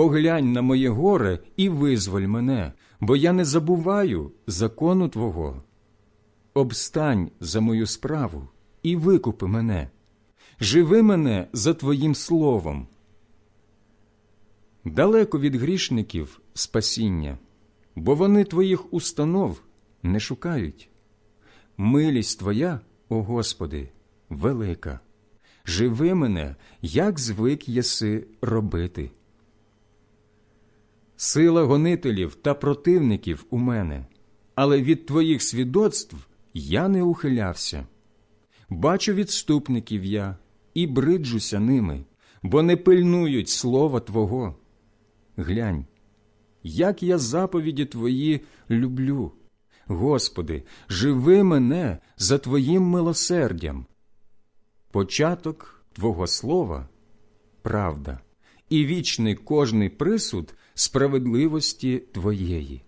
поглянь на моє горе і визволь мене, бо я не забуваю закону Твого. Обстань за мою справу і викупи мене, живи мене за Твоїм словом. Далеко від грішників спасіння, бо вони Твоїх установ не шукають. Милість Твоя, о Господи, велика. Живи мене, як звик єси робити. Сила гонителів та противників у мене, але від Твоїх свідоцтв я не ухилявся. Бачу відступників я і бриджуся ними, бо не пильнують слова Твого. Глянь, як я заповіді Твої люблю. Господи, живи мене за Твоїм милосердям. Початок Твого слова правда, і вічний кожний присуд справедливості Твоєї.